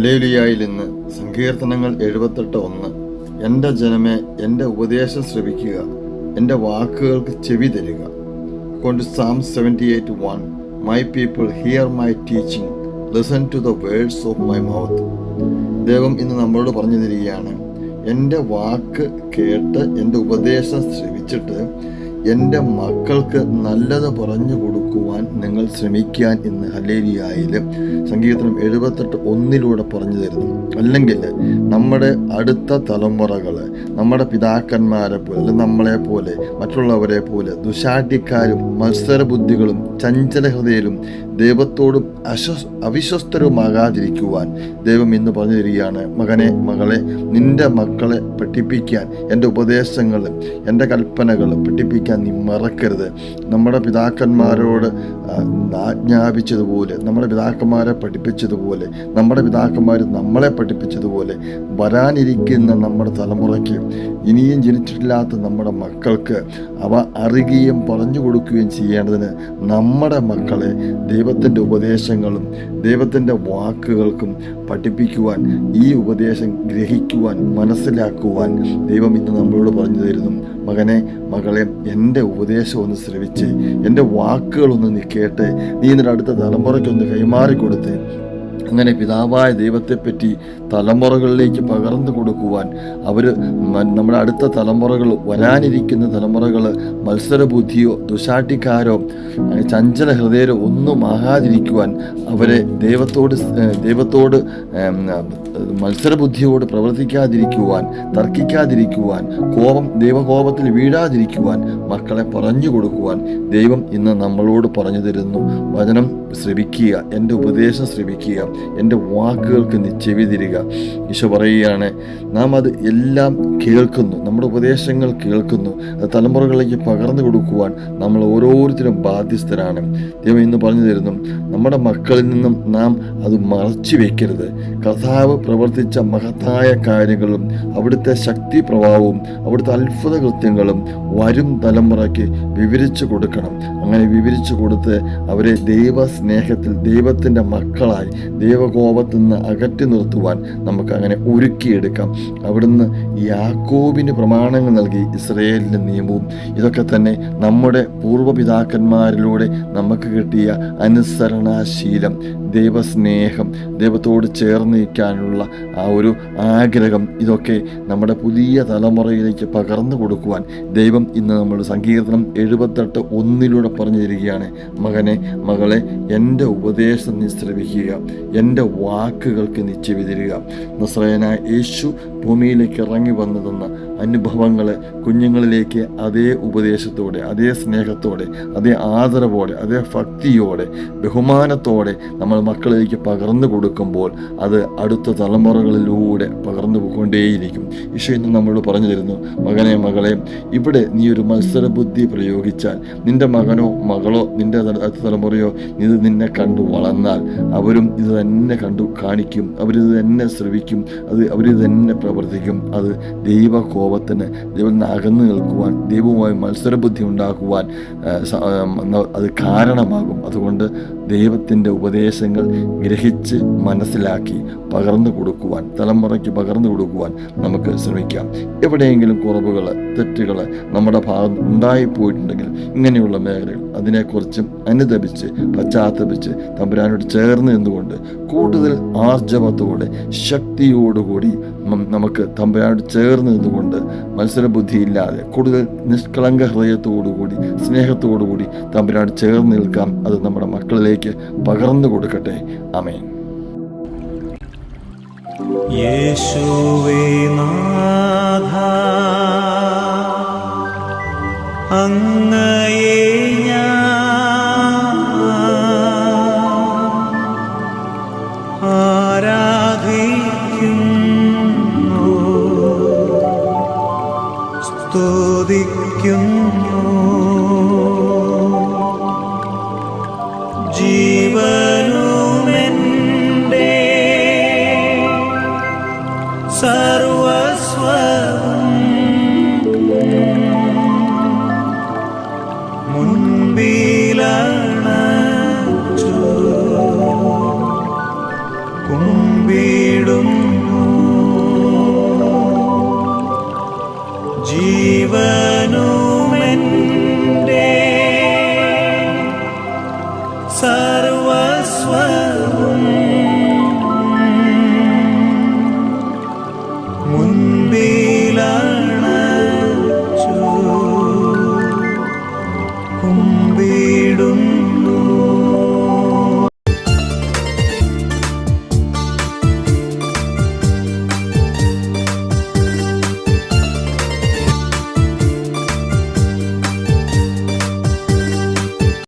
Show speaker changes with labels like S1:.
S1: ഹല്ലേലുയായിൽ ഇന്ന് സങ്കീർത്തനങ്ങൾ എഴുപത്തെട്ട് ഒന്ന്. എന്റെ ജനമേ എന്റെ ഉപദേശം ശ്രവിക്കുക. എന്റെ വാക്കുകൾക്ക് ചെവി തരിക. കൊണ്ട് psalm seventy eight one my people hear my teaching listen to the words of my mouth ദൈവം ഇന്ന് നമ്മളോട് പറഞ്ഞു തരികയാണ് എന്റെ വാക്ക് കേട്ട് എന്റെ ഉപദേശം ശ്രവിച്ചിട്ട് എന്റെ മക്കൾക്ക് നല്ലത് പറഞ്ഞു കൊടുക്കുവാൻ നിങ്ങൾ ശ്രമിക്കാൻ ഇന്ന് ഹലേരിയായിൽ സംഗീതം എഴുപത്തെട്ട് ഒന്നിലൂടെ പറഞ്ഞു തരുന്നു. അല്ലെങ്കിൽ നമ്മുടെ അടുത്ത തലമുറകൾ നമ്മുടെ പിതാക്കന്മാരെ പോലെ അല്ലെങ്കിൽ നമ്മളെ പോലെ മറ്റുള്ളവരെ പോലെ ദുശാഠ്യക്കാരും മത്സരബുദ്ധികളും ചഞ്ചല ഹൃദയരും ദൈവത്തോടും അശ്വസ് അവിശ്വസ്തരുമാകാതിരിക്കുവാൻ ദൈവം ഇന്ന് പറഞ്ഞു തരികയാണ് മകനെ മകളെ നിന്റെ മക്കളെ പഠിപ്പിക്കാൻ എന്റെ ഉപദേശങ്ങൾ എന്റെ കൽപ്പനകൾ പഠിപ്പിക്കാൻ നീ മറക്കരുത്. നമ്മുടെ പിതാക്കന്മാരോട് ആജ്ഞാപിച്ചതുപോലെ നമ്മുടെ പിതാക്കന്മാരെ പഠിപ്പിച്ചതുപോലെ നമ്മുടെ പിതാക്കന്മാർ നമ്മളെ പഠിപ്പിച്ചതുപോലെ വരാനിരിക്കുന്ന നമ്മുടെ തലമുറയ്ക്ക് ഇനിയും ജനിച്ചിട്ടില്ലാത്ത നമ്മുടെ മക്കൾക്ക് അവ അറിയുകയും പറഞ്ഞു കൊടുക്കുകയും ചെയ്യേണ്ടതിന് നമ്മുടെ മക്കളെ ദൈവത്തിന്റെ ഉപദേശങ്ങളും ദൈവത്തിന്റെ വാക്കുകൾക്കും പഠിപ്പിക്കുവാൻ ഈ ഉപദേശം ഗ്രഹിക്കുവാൻ മനസ്സിലാക്കുവാൻ ദൈവം ഇന്ന് നമ്മളോട് പറഞ്ഞു തരുന്നു. മകനെ മകളെ എന്റെ ഉപദേശം ഒന്ന് ശ്രവിച്ച് എന്റെ വാക്കുകളൊന്ന് നീ കേട്ട് നീ നിന്റെ അടുത്ത തലമുറയ്ക്കൊന്ന് കൈമാറി കൊടുത്ത് അങ്ങനെ പിതാവായ ദൈവത്തെപ്പറ്റി തലമുറകളിലേക്ക് പകർന്നു കൊടുക്കുവാൻ അവർ നമ്മുടെ അടുത്ത തലമുറകൾ വരാനിരിക്കുന്ന തലമുറകൾ മത്സരബുദ്ധിയോ ദുശാട്ടിക്കാരോ ചഞ്ചല ഹൃദയരോ ഒന്നും ആകാതിരിക്കുവാൻ അവരെ ദൈവത്തോട് ദൈവത്തോട് മത്സരബുദ്ധിയോട് പ്രവർത്തിക്കാതിരിക്കുവാൻ തർക്കിക്കാതിരിക്കുവാൻ കോപം ദൈവകോപത്തിൽ വീഴാതിരിക്കുവാൻ മക്കളെ പറഞ്ഞു കൊടുക്കുവാൻ ദൈവം ഇന്ന് നമ്മളോട് പറഞ്ഞു തരുന്നു. വചനം ശ്രവിക്കുക എന്റെ ഉപദേശം ശ്രവിക്കുക എന്റെ വാക്കുകൾക്ക് നീ ചെവി തിരിക. ഈശോ പറയുകയാണ് നാം അത് എല്ലാം കേൾക്കുന്നു. നമ്മുടെ ഉപദേശങ്ങൾ കേൾക്കുന്നു. അത് തലമുറകളിലേക്ക് പകർന്നു കൊടുക്കുവാൻ നമ്മൾ ഓരോരുത്തരും ബാധ്യസ്ഥരാണ്. ദൈവം ഇന്ന് പറഞ്ഞു തരുന്നു നമ്മുടെ മക്കളിൽ നിന്നും നാം അത് മറച്ചു വയ്ക്കരുത് കർത്താവ് പ്രവർത്തിച്ച മഹത്തായ കാര്യങ്ങളും അവിടുത്തെ ശക്തി പ്രഭാവവും അവിടുത്തെ അത്ഭുത കൃത്യങ്ങളും വരും തലമുറയ്ക്ക് വിവരിച്ചു കൊടുക്കണം. അങ്ങനെ വിവരിച്ചു കൊടുത്ത് അവരെ ദൈവ സ്നേഹത്തിൽ ദൈവത്തിന്റെ മക്കളായി ദൈവകോപത്തിൽ നിന്ന് അകറ്റി നിർത്തുവാൻ നമുക്ക് അങ്ങനെ ഒരുക്കിയെടുക്കാം. അവിടുന്ന് യാക്കോബിന് പ്രമാണങ്ങൾ നൽകി ഇസ്രയേലിന്റെ നിയമവും ഇതൊക്കെ തന്നെ നമ്മുടെ പൂർവപിതാക്കന്മാരിലൂടെ നമുക്ക് കിട്ടിയ അനുസരണാശീലം ദൈവസ്നേഹം ദൈവത്തോട് ചേർന്ന് നിൽക്കാനുള്ള ആ ഒരു ആഗ്രഹം ഇതൊക്കെ നമ്മുടെ പുതിയ തലമുറയിലേക്ക് പകർന്നു കൊടുക്കുവാൻ ദൈവം ഇന്ന് നമ്മൾ സങ്കീർത്തനം എഴുപത്തെട്ട് ഒന്നിലൂടെ പറഞ്ഞു തരികയാണ് മകനെ മകളെ എന്റെ ഉപദേശം നീ ശ്രവിക്കുക. എന്റെ വാക്കുകൾക്ക് നീ ചെവി നസ്രയനായ യേശു ഭൂമിയിലേക്ക് ഇറങ്ങി വന്നു തന്ന അനുഭവങ്ങളെ കുഞ്ഞുങ്ങളിലേക്ക് അതേ ഉപദേശത്തോടെ അതേ സ്നേഹത്തോടെ അതേ ആദരവോടെ അതേ ഭക്തിയോടെ ബഹുമാനത്തോടെ നമ്മൾ മക്കളിലേക്ക് പകർന്നു കൊടുക്കുമ്പോൾ അത് അടുത്ത തലമുറകളിലൂടെ പകർന്നു പോയിക്കൊണ്ടേയിരിക്കും. ഈശോ ഇന്ന് നമ്മളോട് പറഞ്ഞു തരുന്നു മകനെ മകളെ ഇവിടെ നീ ഒരു മത്സര ബുദ്ധി പ്രയോഗിച്ചാൽ നിന്റെ മകനോ മകളോ നിന്റെ അടുത്ത തലമുറയോ ഇത് നിന്നെ കണ്ടു വളർന്നാൽ അവരും ഇത് തന്നെ കണ്ടു കാണിക്കും അവരിത് തന്നെ ശ്രവിക്കും അത് അവരിത് തന്നെ പ്രവർത്തിക്കും അത് ദൈവകോപത്തിന് ദൈവത്തിൽ അകന്നു നിൽക്കുവാൻ ദൈവവുമായി മത്സരബുദ്ധി ഉണ്ടാക്കുവാൻ അത് കാരണമാകും. അതുകൊണ്ട് ദൈവത്തിന്റെ ഉപദേശങ്ങൾ ഗ്രഹിച്ച് മനസ്സിലാക്കി പകർന്നു കൊടുക്കുവാൻ തലമുറയ്ക്ക് പകർന്നു കൊടുക്കുവാൻ നമുക്ക് ശ്രമിക്കാം. എവിടെയെങ്കിലും കുറവുകൾ തെറ്റുകൾ നമ്മുടെ ഭാഗത്ത് ഉണ്ടായിപ്പോയിട്ടുണ്ടെങ്കിൽ ഇങ്ങനെയുള്ള മേഖലകൾ അതിനെക്കുറിച്ചും അനുദപിച്ച് പശ്ചാത്തപിച്ച് തമ്പുരാനോട് ചേർന്ന് നിന്നുകൊണ്ട് കൂടുതൽ ആർജവത്തോടെ ശക്തിയോടുകൂടി നമുക്ക് തമ്പുരാനോട് ചേർന്ന് നിന്നുകൊണ്ട് മത്സരബുദ്ധിയില്ലാതെ കൂടുതൽ നിഷ്കളങ്ക ഹൃദയത്തോടുകൂടി സ്നേഹത്തോടുകൂടി തമ്പുരാനോട് ചേർന്ന് നിൽക്കാം. അത് നമ്മുടെ മക്കളിലേക്ക് പകർന്നു കൊടുക്കട്ടെ. അമേൻ
S2: യേശുവേ നാഥ സ്തുതിക്കുന്നു. முன்பே